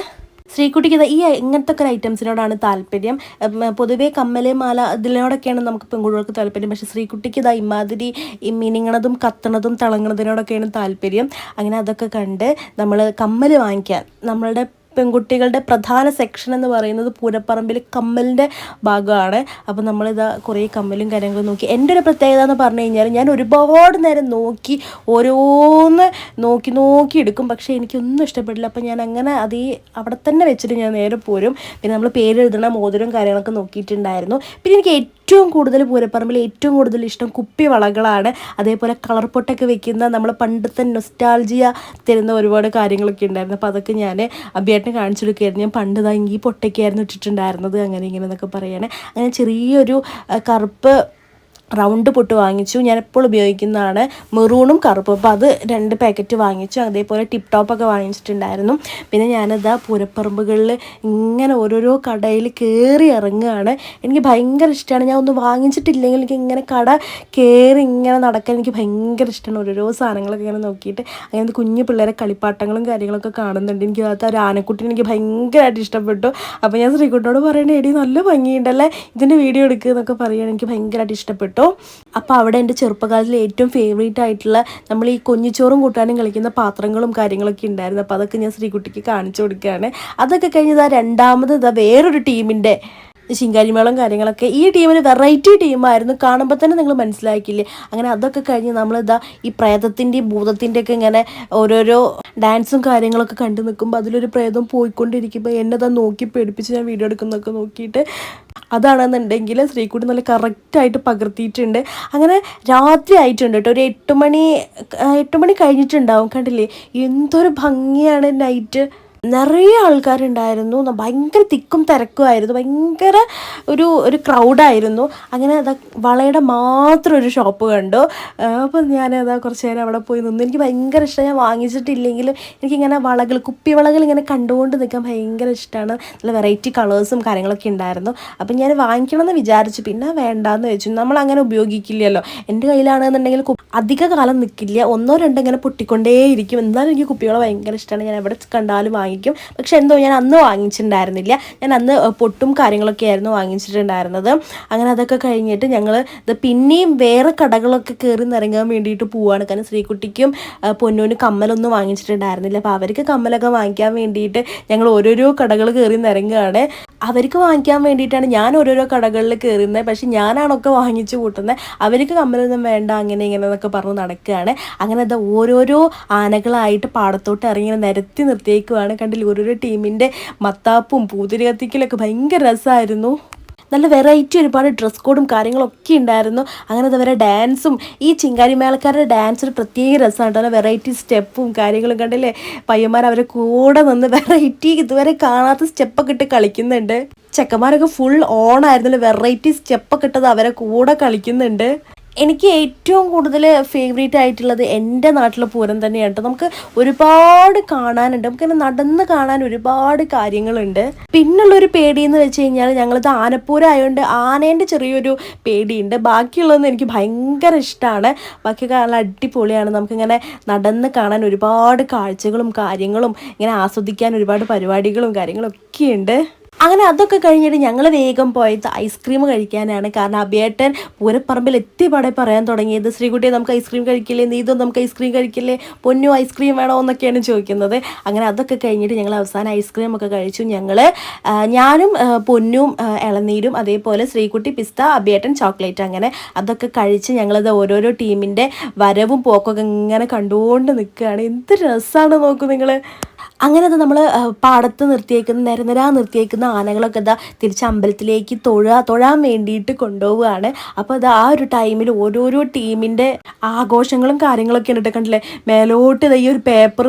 Speaker 2: ശ്രീകുട്ടിക്ക് ഈ ഇങ്ങനത്തെ ഒക്കെ ഐറ്റംസിനോടാണ് താല്പര്യം. പൊതുവേ കമ്മൽ മാല ഇതിനോടൊക്കെയാണ് നമുക്ക് പെൺകുട്ടികൾക്ക് താല്പര്യം. പക്ഷേ ശ്രീകുട്ടിക്ക് ഇതാ ഇമാതിരി മിനിങ്ങണതും കത്തണതും തിളങ്ങണതിനോടൊക്കെയാണ് താല്പര്യം. അങ്ങനെ അതൊക്കെ കണ്ട് നമ്മൾ കമ്മൽ വാങ്ങിക്കാൻ നമ്മളുടെ പെൺകുട്ടികളുടെ പ്രധാന സെക്ഷൻ എന്ന് പറയുന്നത് പൂരപ്പറമ്പിൽ കമ്മലിന്റെ ഭാഗമാണ്. അപ്പോൾ നമ്മളിതാ കുറേ കമ്മലും കാര്യങ്ങളും നോക്കി. എന്റെ ഒരു പ്രത്യേകത എന്ന് പറഞ്ഞു കഴിഞ്ഞാൽ ഞാൻ ഒരുപാട് നേരം നോക്കി ഓരോന്ന് നോക്കി നോക്കി എടുക്കും. പക്ഷേ എനിക്കൊന്നും ഇഷ്ടപ്പെടില്ല. അപ്പോൾ ഞാൻ അങ്ങനെ അത് ഈ അവിടെ തന്നെ വെച്ചിട്ട് ഞാൻ നേരെ പോരും. പിന്നെ നമ്മൾ പേര് എഴുതണ മോതിരം കാര്യങ്ങളൊക്കെ നോക്കിയിട്ടുണ്ടായിരുന്നു. പിന്നെ എനിക്ക് ഏറ്റവും കൂടുതൽ പൂരപ്പറമ്പിൽ ഏറ്റവും കൂടുതൽ ഇഷ്ടം കുപ്പി വളകളാണ്. അതേപോലെ കളർ പൊട്ടൊക്കെ വെക്കുന്ന നമ്മൾ പണ്ടത്തെ നൊസ്റ്റാൾജിയ തരുന്ന ഒരുപാട് കാര്യങ്ങളൊക്കെ ഉണ്ടായിരുന്നു. അപ്പോൾ അതൊക്കെ ഞാൻ അഭിയേട്ടനെ കാണിച്ചു കൊടുക്കുകയായിരുന്നു. ഞാൻ പണ്ട് ഈ പൊട്ടയ്ക്കായിരുന്നു ഇട്ടിട്ടുണ്ടായിരുന്നത് അങ്ങനെ ഇങ്ങനെ എന്നൊക്കെ പറയുകയാണ് അങ്ങനെ ചെറിയൊരു കറുപ്പ് റൗണ്ട് പൊട്ട് വാങ്ങിച്ചു. ഞാൻ എപ്പോൾ ഉപയോഗിക്കുന്നതാണ് മെറൂണും കറുപ്പും. അപ്പോൾ അത് രണ്ട് പാക്കറ്റ് വാങ്ങിച്ചു. അതേപോലെ ടിപ്പ് ടോപ്പൊക്കെ വാങ്ങിച്ചിട്ടുണ്ടായിരുന്നു. പിന്നെ ഞാനിതാ പൂരപ്പറമ്പുകളിൽ ഇങ്ങനെ ഓരോരോ കടയിൽ കയറി ഇറങ്ങുകയാണ്. എനിക്ക് ഭയങ്കര ഇഷ്ടമാണ്. ഞാൻ ഒന്നും വാങ്ങിച്ചിട്ടില്ലെങ്കിൽ എനിക്ക് ഇങ്ങനെ കട കയറി ഇങ്ങനെ നടക്കാൻ എനിക്ക് ഭയങ്കര ഇഷ്ടമാണ്. ഓരോരോ സാധനങ്ങളൊക്കെ ഇങ്ങനെ നോക്കിയിട്ട് അങ്ങനെ കുഞ്ഞു പിള്ളേരെ കളിപ്പാട്ടങ്ങളും കാര്യങ്ങളൊക്കെ കാണുന്നുണ്ട്. എനിക്ക് അകത്ത് ഒരു ആനക്കുട്ടിനെ എനിക്ക് ഭയങ്കരമായിട്ട് ഇഷ്ടപ്പെട്ടു. അപ്പോൾ ഞാൻ ശ്രീകുട്ടിനോട് പറയണേ എടി നല്ല ഭംഗിയുണ്ടല്ലേ? ഇതിന്റെ വീഡിയോ എടുക്കുക എന്നൊക്കെ പറയുകയാണ് എനിക്ക് ഭയങ്കരമായിട്ട് ഇഷ്ടപ്പെട്ടു. അപ്പോൾ അവിടെ എന്റെ ചെറുപ്പകാലത്തിൽ ഏറ്റവും ഫേവറേറ്റ് ആയിട്ടുള്ള നമ്മൾ ഈ കൊഞ്ഞിച്ചോറും കൂട്ടാനും കളിക്കുന്ന പാത്രങ്ങളും കാര്യങ്ങളൊക്കെ ഉണ്ടായിരുന്നു. അപ്പോൾ അതൊക്കെ ഞാൻ ശ്രീകുട്ടിക്ക് കാണിച്ചു കൊടുക്കുകയാണ്. അതൊക്കെ കഴിഞ്ഞ് ഇതാ രണ്ടാമത് ഇതാ വേറൊരു ടീമിന്റെ ശിങ്കാരിമേളം കാര്യങ്ങളൊക്കെ ഈ ടീമിന് വെറൈറ്റി ടീമായിരുന്നു. കാണുമ്പോൾ തന്നെ നിങ്ങൾ മനസ്സിലാക്കില്ലേ അങ്ങനെ അതൊക്കെ കഴിഞ്ഞ് നമ്മൾ നമ്മളിതാ ഈ പ്രേതത്തിന്റെയും ഭൂതത്തിന്റെ ഒക്കെ ഇങ്ങനെ ഓരോരോ ഡാൻസും കാര്യങ്ങളൊക്കെ കണ്ടു നിൽക്കുമ്പോൾ അതിലൊരു പ്രേതം പോയിക്കൊണ്ടിരിക്കുമ്പോൾ എന്നെ താ നോക്കി പേടിപ്പിച്ച് ഞാൻ വീഡിയോ എടുക്കുന്നതൊക്കെ നോക്കിയിട്ട് അതാണെന്നുണ്ടെങ്കിൽ ശ്രീകുട്ടി നല്ല കറക്റ്റായിട്ട് പകർത്തിയിട്ടുണ്ട്. അങ്ങനെ രാത്രി ആയിട്ടുണ്ട് കേട്ടോ. ഒരു എട്ട് മണി എട്ട് മണി കഴിഞ്ഞിട്ടുണ്ടാവും കണ്ടില്ലേ? എന്തൊരു ഭംഗിയാണ് നൈറ്റ് നിറയെ ആൾക്കാരുണ്ടായിരുന്നു. ഭയങ്കര തിക്കും തിരക്കുമായിരുന്നു ഭയങ്കര ഒരു ഒരു ക്രൗഡായിരുന്നു അങ്ങനെ അതാ വളയുടെ മാത്രം ഒരു ഷോപ്പ് കണ്ടു. അപ്പം ഞാൻ അതാ കുറച്ച് നേരം അവിടെ പോയി നിന്നു. എനിക്ക് ഭയങ്കര ഇഷ്ടം. ഞാൻ വാങ്ങിച്ചിട്ടില്ലെങ്കിലും എനിക്കിങ്ങനെ വളകൾ കുപ്പി വളകൾ ഇങ്ങനെ കണ്ടുകൊണ്ട് നിൽക്കാൻ ഭയങ്കര ഇഷ്ടമാണ് നല്ല വെറൈറ്റി കളേഴ്സും കാര്യങ്ങളൊക്കെ ഉണ്ടായിരുന്നു. അപ്പം ഞാൻ വാങ്ങിക്കണമെന്ന് വിചാരിച്ചു. പിന്നെ വേണ്ടാന്ന് വെച്ചു. നമ്മൾ അങ്ങനെ ഉപയോഗിക്കില്ലല്ലോ. എന്റെ കയ്യിലാണെന്നുണ്ടെങ്കിൽ അധിക കാലം നിൽക്കില്ല ഒന്നോ രണ്ടോ ഇങ്ങനെ പൊട്ടിക്കൊണ്ടേയിരിക്കും. എന്നാലും എനിക്ക് കുപ്പികളെ ഭയങ്കര ഇഷ്ടമാണ് ഞാൻ എവിടെ കണ്ടാലും വാങ്ങിക്കും. പക്ഷെ എന്തോ ഞാൻ അന്ന് വാങ്ങിച്ചിട്ടുണ്ടായിരുന്നില്ല. ഞാൻ അന്ന് പൊട്ടും കാര്യങ്ങളൊക്കെ ആയിരുന്നു വാങ്ങിച്ചിട്ടുണ്ടായിരുന്നത്. അങ്ങനെ അതൊക്കെ കഴിഞ്ഞിട്ട് ഞങ്ങൾ ഇത് പിന്നെയും വേറെ കടകളൊക്കെ കയറി നിറങ്ങാൻ വേണ്ടിയിട്ട് പോവാണ്. കാരണം ശ്രീകുട്ടിക്കും പൊന്നോന് കമ്മലൊന്നും വാങ്ങിച്ചിട്ടുണ്ടായിരുന്നില്ല. അപ്പോൾ അവർക്ക് കമ്മലൊക്കെ വാങ്ങിക്കാൻ വേണ്ടിയിട്ട് ഞങ്ങൾ ഓരോരോ കടകൾ കയറി നിറങ്ങുകയാണ്. അവർക്ക് വാങ്ങിക്കാൻ വേണ്ടിയിട്ടാണ് ഞാൻ ഓരോരോ കടകളിൽ കയറുന്നത് പക്ഷെ ഞാനാണൊക്കെ വാങ്ങിച്ചു കൂട്ടുന്നത്. അവർക്ക് കമ്മലൊന്നും വേണ്ട അങ്ങനെ ഇങ്ങനെ എന്നൊക്കെ പറഞ്ഞ് നടക്കുകയാണ്. അങ്ങനെ അത് ഓരോരോ ആനകളായിട്ട് പാടത്തോട്ട് ഇറങ്ങി നിരത്തി നിർത്തിയേക്കുവാണ്. കണ്ടില്ല? ഓരോരോ ടീമിന്റെ മത്താപ്പും പൂതിരി കത്തിക്കലൊക്കെ ഭയങ്കര രസമായിരുന്നു നല്ല വെറൈറ്റി ഒരുപാട് ഡ്രസ് കോഡും കാര്യങ്ങളൊക്കെ ഉണ്ടായിരുന്നു. അങ്ങനെ അതുവരെ ഡാൻസും ഈ ചിങ്കാരി മേളക്കാരുടെ ഡാൻസ് ഒരു പ്രത്യേക രസമാണ് കേട്ടോ. വെറൈറ്റി സ്റ്റെപ്പും കാര്യങ്ങളും കണ്ടില്ലേ? പയ്യന്മാർ അവരെ കൂടെ നിന്ന് വെറൈറ്റി ഇതുവരെ കാണാത്ത സ്റ്റെപ്പൊക്കെ ഇട്ട് കളിക്കുന്നുണ്ട്. ചെക്കന്മാരൊക്കെ ഫുൾ ഓൺ ആയിരുന്നല്ലോ വെറൈറ്റി സ്റ്റെപ്പൊക്കെ ഇട്ടത് അവരെ കൂടെ കളിക്കുന്നുണ്ട്. എനിക്ക് ഏറ്റവും കൂടുതൽ ഫേവറേറ്റ് ആയിട്ടുള്ളത് എന്റെ നാട്ടിലെ പൂരം തന്നെയാണ് കേട്ടോ നമുക്ക് ഒരുപാട് കാണാനുണ്ട്. നമുക്കിങ്ങനെ നടന്ന് കാണാൻ ഒരുപാട് കാര്യങ്ങളുണ്ട്. പിന്നുള്ളൊരു പേടി എന്ന് വെച്ച് കഴിഞ്ഞാൽ ഞങ്ങളിത് ആനപ്പൂരം ആയതുകൊണ്ട് ആനേന്റെ ചെറിയൊരു പേടിയുണ്ട്. ബാക്കിയുള്ളതൊന്നും എനിക്ക് ഭയങ്കര ഇഷ്ടമാണ് ബാക്കിയൊക്കെ നല്ല അടിപൊളിയാണ്. നമുക്കിങ്ങനെ നടന്ന് കാണാൻ ഒരുപാട് കാഴ്ചകളും കാര്യങ്ങളും ഇങ്ങനെ ആസ്വദിക്കാൻ ഒരുപാട് പരിപാടികളും കാര്യങ്ങളും ഒക്കെ ഉണ്ട് അങ്ങനെ അതൊക്കെ കഴിഞ്ഞിട്ട് ഞങ്ങൾ വേഗം പോയത് ഐസ്ക്രീം കഴിക്കാനാണ്. കാരണം അബിയേട്ടൻ പൂരപ്പറമ്പിൽ എത്തിപ്പാടെ പറയാൻ തുടങ്ങിയത് ശ്രീകുട്ടിയെ നമുക്ക് ഐസ്ക്രീം കഴിക്കില്ലേ? നീതും നമുക്ക് ഐസ്ക്രീം കഴിക്കില്ലേ? പൊന്നു ഐസ്ക്രീം വേണോ? എന്നൊക്കെയാണ് ചോദിക്കുന്നത്. അങ്ങനെ അതൊക്കെ കഴിഞ്ഞിട്ട് ഞങ്ങൾ അവസാനം ഐസ്ക്രീം ഒക്കെ കഴിച്ചു. ഞങ്ങൾ ഞാനും പൊന്നും ഇളനീരും അതേപോലെ ശ്രീകുട്ടി പിസ്ത അബിയേട്ടൻ ചോക്ലേറ്റ് അങ്ങനെ അതൊക്കെ കഴിച്ച് ഞങ്ങളത് ഓരോരോ ടീമിന്റെ വരവും പോക്കൊക്കെ ഇങ്ങനെ കണ്ടുകൊണ്ട് നിൽക്കുകയാണ്. എന്ത് രസമാണ് നോക്കൂ നിങ്ങൾ അങ്ങനെ അത് നമ്മൾ പാടത്ത് നിർത്തിയേക്കുന്ന നിരനിരാ നിർത്തിയേക്കുന്ന ആനകളൊക്കെ ഇതാ തിരിച്ച് അമ്പലത്തിലേക്ക് തൊഴാ തൊഴാൻ വേണ്ടിയിട്ട് കൊണ്ടുപോവുകയാണ്. അപ്പോൾ അത് ആ ഒരു ടൈമിൽ ഓരോരോ ടീമിന്റെ ആഘോഷങ്ങളും കാര്യങ്ങളൊക്കെ ഉണ്ട് കണ്ടില്ലേ? മേലോട്ട് ഇതാ ഈ ഒരു പേപ്പർ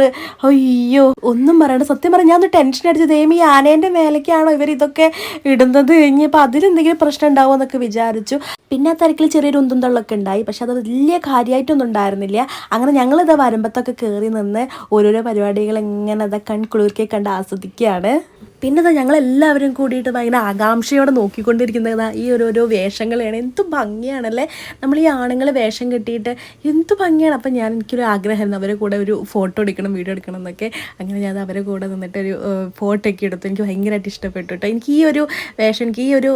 Speaker 2: അയ്യോ ഒന്നും പറയണ്ട. സത്യം പറഞ്ഞാൽ ഞാൻ ടെൻഷൻ അടിച്ചു ദൈവം ഈ ആനേന്റെ മേലേക്കാണോ ഇവർ ഇതൊക്കെ ഇടുന്നത്? ഇനിയിപ്പോൾ അതിലെന്തെങ്കിലും പ്രശ്നം ഉണ്ടാവുമോ എന്നൊക്കെ വിചാരിച്ചു. പിന്നെ ആ തിരക്കിൽ ചെറിയൊരു ഉന്തും തള്ളൊക്കെ ഉണ്ടായി. പക്ഷെ അത് വലിയ കാര്യമായിട്ടൊന്നും ഉണ്ടായിരുന്നില്ല. അങ്ങനെ ഞങ്ങളിത് വരുമ്പത്തൊക്കെ കയറി നിന്ന് ഓരോരോ പരിപാടികൾ എങ്ങനെ അതാ കൺകുളിർക്കെ കണ്ട് ആസ്വദിക്കുകയാണ് പിന്നെ ഞങ്ങളെല്ലാവരും കൂടിയിട്ട് ഭയങ്കര ആകാംക്ഷയോടെ നോക്കിക്കൊണ്ടിരിക്കുന്നത്. ഈ ഓരോരോ വേഷങ്ങളാണ് എന്ത് ഭംഗിയാണല്ലേ? നമ്മൾ ഈ ആണുങ്ങൾ വേഷം കെട്ടിയിട്ട് എന്ത് ഭംഗിയാണ്. അപ്പം ഞാൻ എനിക്കൊരു ആഗ്രഹമായിരുന്നു അവരെ കൂടെ ഒരു ഫോട്ടോ എടുക്കണം വീഡിയോ എടുക്കണം എന്നൊക്കെ. അങ്ങനെ ഞാൻ അവരെ കൂടെ നിന്നിട്ട് ഒരു ഫോട്ടോ ഒക്കെ എടുത്തു. എനിക്ക് ഭയങ്കരമായിട്ട് ഇഷ്ടപ്പെട്ടു കേട്ടോ. എനിക്ക് ഈ ഒരു വേഷം എനിക്ക് ഈ ഒരു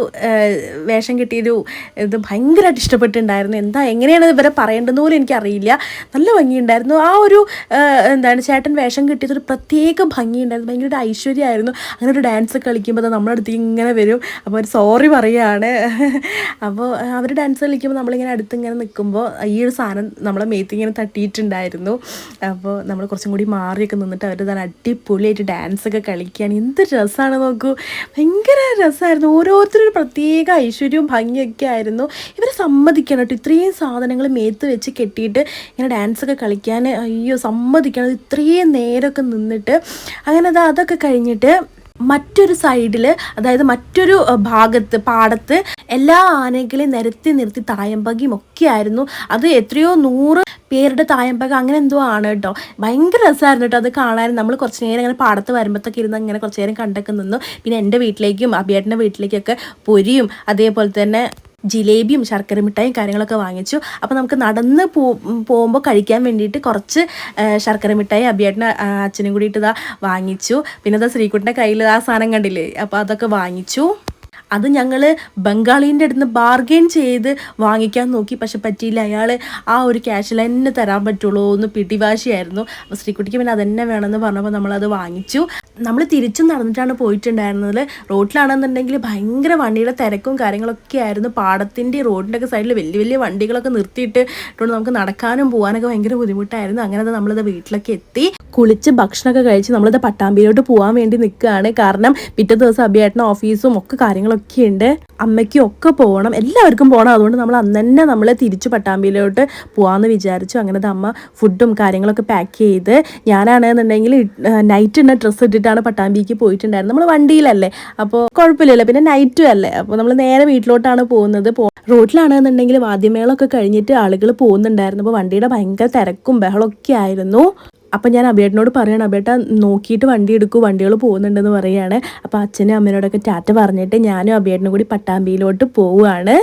Speaker 2: വേഷം കിട്ടിയൊരു ഇത് ഭയങ്കരമായിട്ട് ഇഷ്ടപ്പെട്ടിട്ടുണ്ടായിരുന്നു. എന്താ എങ്ങനെയാണ് ഇവരെ പറയേണ്ടതെന്ന് പോലും എനിക്കറിയില്ല. നല്ല ഭംഗിയുണ്ടായിരുന്നു. ആ ഒരു എന്താണ് ചേട്ടൻ വേഷം കിട്ടിയത് ഒരു പ്രത്യേക ഭംഗിയുണ്ടായിരുന്നു. ഭയങ്കര ഒരു ഐശ്വര്യമായിരുന്നു. അങ്ങനെ ഒരു ഡാൻസ് കളിക്കുമ്പോൾ നമ്മുടെ അടുത്ത് ഇങ്ങനെ വരും. അപ്പോൾ ഒരു സോറി പറയുകയാണ് അപ്പോൾ അവർ ഡാൻസ് കളിക്കുമ്പോൾ നമ്മളിങ്ങനെ അടുത്ത് ഇങ്ങനെ നിൽക്കുമ്പോൾ ഈ ഒരു സാധനം നമ്മളെ മേത്ത് ഇങ്ങനെ തട്ടിയിട്ടുണ്ടായിരുന്നു. അപ്പോൾ നമ്മൾ കുറച്ചും കൂടി മാറിയൊക്കെ നിന്നിട്ട് അവർ തന്നെ അടിപൊളിയായിട്ട് ഡാൻസ് ഒക്കെ കളിക്കുകയാണ് എന്ത് രസമാണ് നോക്കൂ. ഭയങ്കര രസമായിരുന്നു ഓരോരുത്തരും പ്രത്യേക ഐശ്വര്യവും ഭംഗിയൊക്കെ ആയിരുന്നു. ഇവരെ സമ്മതിക്കണം കേട്ടോ. ഇത്രയും സാധനങ്ങൾ മേത്ത് വെച്ച് കെട്ടിയിട്ട് ഇങ്ങനെ ഡാൻസ് ഒക്കെ കളിക്കാൻ അയ്യോ സമ്മതിക്കണം. ഇത്രയും നേരമൊക്കെ നിന്നിട്ട് അങ്ങനെ അത് അതൊക്കെ കഴിഞ്ഞിട്ട് മറ്റൊരു സൈഡിൽ അതായത് മറ്റൊരു ഭാഗത്ത് പാടത്ത് എല്ലാ ആനകളെയും നിരത്തി നിർത്തി തായമ്പകയും ഒക്കെ ആയിരുന്നു അത് എത്രയോ നൂറ് പേരുടെ തായമ്പക അങ്ങനെ എന്തോ ആണ് കേട്ടോ ഭയങ്കര രസമായിരുന്നു കേട്ടോ അത് കാണാൻ. നമ്മൾ കുറച്ച് നേരം അങ്ങനെ പാടത്ത് വരുമ്പോഴത്തൊക്കെ ഇരുന്ന് അങ്ങനെ കുറച്ച് നേരം കണ്ടൊക്കെ നിന്നു. പിന്നെ എന്റെ വീട്ടിലേക്കും അബിയേട്ടന്റെ വീട്ടിലേക്കൊക്കെ പൊരിയും. അതേപോലെ തന്നെ ജിലേബിയും ശർക്കര മിഠായും കാര്യങ്ങളൊക്കെ വാങ്ങിച്ചു. അപ്പോൾ നമുക്ക് നടന്ന് പോകുമ്പോൾ കഴിക്കാൻ വേണ്ടിയിട്ട് കുറച്ച് ശർക്കര മിഠായി അബിയേട്ടന് അച്ഛനും കൂടിയിട്ട് ഇതാ വാങ്ങിച്ചു. പിന്നെ ഇതാ ശ്രീകുട്ടിന്റെ കയ്യിൽ ആ സാധനം കണ്ടില്ലേ? അപ്പോൾ അതൊക്കെ വാങ്ങിച്ചു. അത് ഞങ്ങൾ ബംഗാളീന്റെ അടുത്ത് നിന്ന് ബാർഗെയിൻ ചെയ്ത് വാങ്ങിക്കാൻ നോക്കി. പക്ഷെ പറ്റിയില്ല. അയാൾ ആ ഒരു ക്യാഷിൽ തന്നെ തരാൻ പറ്റുള്ളൂ എന്ന് പിടിവാശിയായിരുന്നു. അപ്പോൾ ശ്രീകുട്ടിക്ക് പിന്നെ അതന്നെ വേണമെന്ന് പറഞ്ഞപ്പോൾ നമ്മളത് വാങ്ങിച്ചു. നമ്മൾ തിരിച്ചും നടന്നിട്ടാണ് പോയിട്ടുണ്ടായിരുന്നത്. റോഡിലാണെന്നുണ്ടെങ്കിൽ ഭയങ്കര വണ്ടിയുടെ തിരക്കും കാര്യങ്ങളൊക്കെ ആയിരുന്നു. പാടത്തിന്റെ റോഡിന്റെ ഒക്കെ സൈഡിൽ വലിയ വലിയ വണ്ടികളൊക്കെ നിർത്തിയിട്ട് നമുക്ക് നടക്കാനും പോകാനൊക്കെ ഭയങ്കര ബുദ്ധിമുട്ടായിരുന്നു. അങ്ങനെ അത് നമ്മളിത് വീട്ടിലൊക്കെ എത്തി. കുളിച്ച് ഭക്ഷണമൊക്കെ കഴിച്ച് നമ്മളിത് പട്ടാമ്പിയിലോട്ട് പോകാൻ വേണ്ടി നിൽക്കുകയാണ്. കാരണം പിറ്റേ ദിവസം അഭിയായിട്ടുള്ള ഓഫീസും ഒക്കെ കാര്യങ്ങളൊക്കെ ഉണ്ട് അമ്മയ്ക്കും ഒക്കെ പോകണം. എല്ലാവർക്കും പോകണം. അതുകൊണ്ട് നമ്മൾ അന്ന് തന്നെ നമ്മൾ തിരിച്ചു പട്ടാമ്പിയിലോട്ട് പോകാമെന്ന് വിചാരിച്ചു. അങ്ങനെ അമ്മ ഫുഡും കാര്യങ്ങളൊക്കെ പാക്ക് ചെയ്ത് ഞാനാണെന്നുണ്ടെങ്കിൽ നൈറ്റ് ഇന്ന ഡ്രസ്സ് ഇട്ടിട്ടാണ് പട്ടാമ്പിക്ക് പോയിട്ടുണ്ടായിരുന്നത്. നമ്മൾ വണ്ടിയിലല്ലേ. അപ്പോൾ കുഴപ്പമില്ലല്ലോ പിന്നെ നൈറ്റും അല്ലേ. അപ്പോൾ നമ്മൾ നേരെ വീട്ടിലോട്ടാണ് പോകുന്നത്. റോഡിലാണെന്നുണ്ടെങ്കിൽ വാദ്യമേളൊക്കെ കഴിഞ്ഞിട്ട് ആളുകൾ പോകുന്നുണ്ടായിരുന്നു. അപ്പോൾ വണ്ടിയുടെ ഭയങ്കര തിരക്കും ബഹളമൊക്കെ ആയിരുന്നു. അപ്പം ഞാൻ അബേട്ടനോട് പറയണം അബേട്ട നോക്കിയിട്ട് വണ്ടി എടുക്കൂ വണ്ടികൾ പോകുന്നുണ്ടെന്ന് പറയുകയാണ്. അപ്പോൾ അച്ഛനും അമ്മേനോടൊക്കെ ടാറ്റ പറഞ്ഞിട്ട് ഞാനും അബേട്ടനും കൂടി പട്ടാമ്പിയിലോട്ട് പോവുകയാണ്.